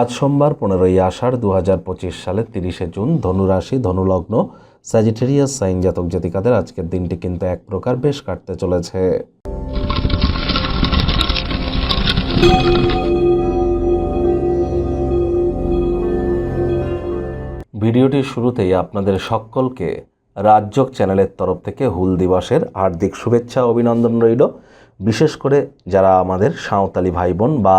আজ সোমবার পনেরোই আষাঢ় দু হাজার পঁচিশ সালের তিরিশে জুন ধনুরাশি, ধনুলগ্ন স্যাজিটেরিয়াস সাইন জাতক জাতিকাদের আজকের দিনটি কিন্তু এক প্রকার বেশ কাটতে চলেছে। ভিডিওটির শুরুতেই আপনাদের সকলকে রাজ্যক চ্যানেলের তরফ থেকে হুল দিবসের হার্দিক শুভেচ্ছা, অভিনন্দন রইল। বিশেষ করে যারা আমাদের সাঁওতালি ভাই বোন বা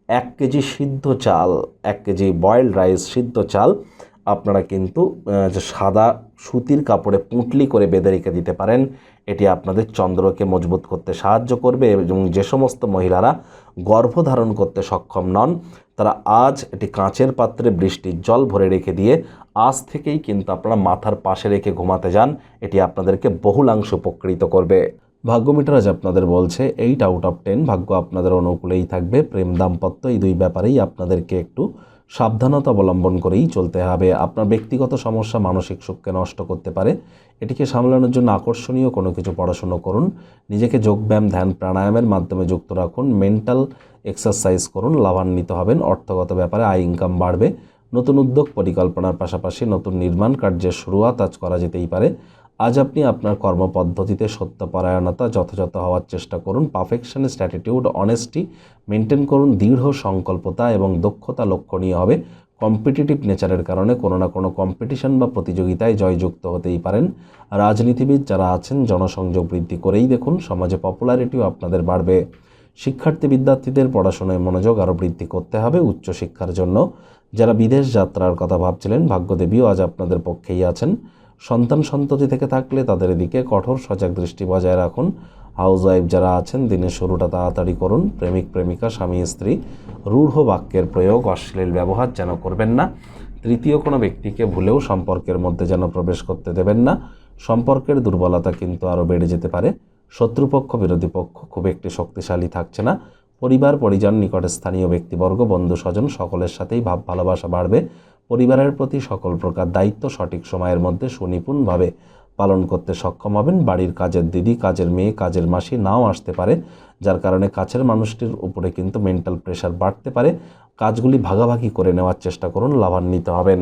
এক কেজি সিদ্ধ চাল, এক কেজি বয়েলড রাইস সিদ্ধ চাল আপনারা কিন্তু যে সাদা সুতির কাপড়ে পুঁটলি করে বেঁধে রেখে দিতে পারেন। এটি আপনাদের চন্দ্রকে মজবুত করতে সাহায্য করবে এবং যে সমস্ত মহিলারা গর্ভধারণ করতে সক্ষম নন, তারা আজ এটি কাঁচের পাত্রে বৃষ্টির জল ভরে রেখে দিয়ে আজ থেকেই কিন্তু আপনারা মাথার পাশে রেখে ঘুমাতে যান। এটি আপনাদেরকে বহুলাংশ উপকৃত করবে। ভাগ্যমিটার আজ আপনাদের বলছে এইট আউট অফ টেন ভাগ্য আপনাদের অনুকূলেই থাকবে। প্রেম দাম্পত্য এই দুই ব্যাপারেই আপনাদেরকে একটু সাবধানতা অবলম্বন করেই চলতে হবে। আপনার ব্যক্তিগত সমস্যা মানসিক সুখকে নষ্ট করতে পারে। এটিকে সামলানোর জন্য আকর্ষণীয় কোনো কিছু পড়াশুনো করুন। নিজেকে যোগব্যায়াম, ধ্যান, প্রাণায়ামের মাধ্যমে যুক্ত রাখুন। মেন্টাল এক্সারসাইজ করুন, লাভান্বিত হবেন। অর্থগত ব্যাপারে আয় ইনকাম বাড়বে। নতুন উদ্যোগ, পরিকল্পনার পাশাপাশি নতুন নির্মাণ কার্যের শুরুয়াত আজ করা যেতেই পারে। আজ আপনি আপনার কর্মপদ্ধতিতে সত্যপরায়ণতা যথাযথ হওয়ার চেষ্টা করুন। পারফেকশনিস্ট অ্যাটিটিউড অনেস্টি মেনটেন করুন। দৃঢ় সংকল্পতা এবং দক্ষতা লক্ষণীয় হবে। কম্পিটিটিভ নেচারের কারণে কোনো না কোনো কম্পিটিশন বা প্রতিযোগিতায় জয়যুক্ত হতেই পারেন। রাজনীতিবিদ যারা আছেন, জনসংযোগ বৃদ্ধি করেই দেখুন, সমাজে পপুলারিটিও আপনাদের বাড়বে। শিক্ষার্থী বিদ্যার্থীদের পড়াশোনায় মনোযোগ আরও বৃদ্ধি করতে হবে উচ্চশিক্ষার জন্য। যারা বিদেশ যাত্রার কথা ভাবছিলেন, ভাগ্যদেবীও আজ আপনাদের পক্ষেই আছেন। সন্তান সন্ততি থেকে থাকলে তাদের দিকে কঠোর সজাগ দৃষ্টি বজায় রাখুন। হাউস ওয়াইফ যারা আছেন, দিনের শুরুটা তাড়াতাড়ি করুন। প্রেমিক, প্রেমিকা, স্বামী, স্ত্রী, রূঢ় বাক্যের প্রয়োগ, অশ্লীল ব্যবহার যেন করবেন না। তৃতীয় কোনো ব্যক্তিকে ভুলেও সম্পর্কের মধ্যে যেন প্রবেশ করতে দেবেন না। সম্পর্কের দুর্বলতা কিন্তু আরও বেড়ে যেতে পারে। শত্রুপক্ষ, বিরোধী পক্ষ খুব একটি শক্তিশালী থাকছে না। পরিবার, পরিজন নিকটে স্থানীয় ব্যক্তিবর্গ বন্ধু স্বজন সকলের সাথেই ভাব ভালোবাসা বাড়বে। পরিবারের প্রতি সকল প্রকার দায়িত্ব সঠিক সময়ের মধ্যে সুনিপুণভাবে পালন করতে সক্ষম হবেন। বাড়ির কাজের দিদি, কাজের মেয়ে, কাজের মাসি নাও আসতে পারে, যার কারণে কাছের মানুষটির উপরে কিন্তু মেন্টাল প্রেশার বাড়তে পারে। কাজগুলি ভাগাভাগি করে নেওয়ার চেষ্টা করুন, লাভান্বিত হবেন।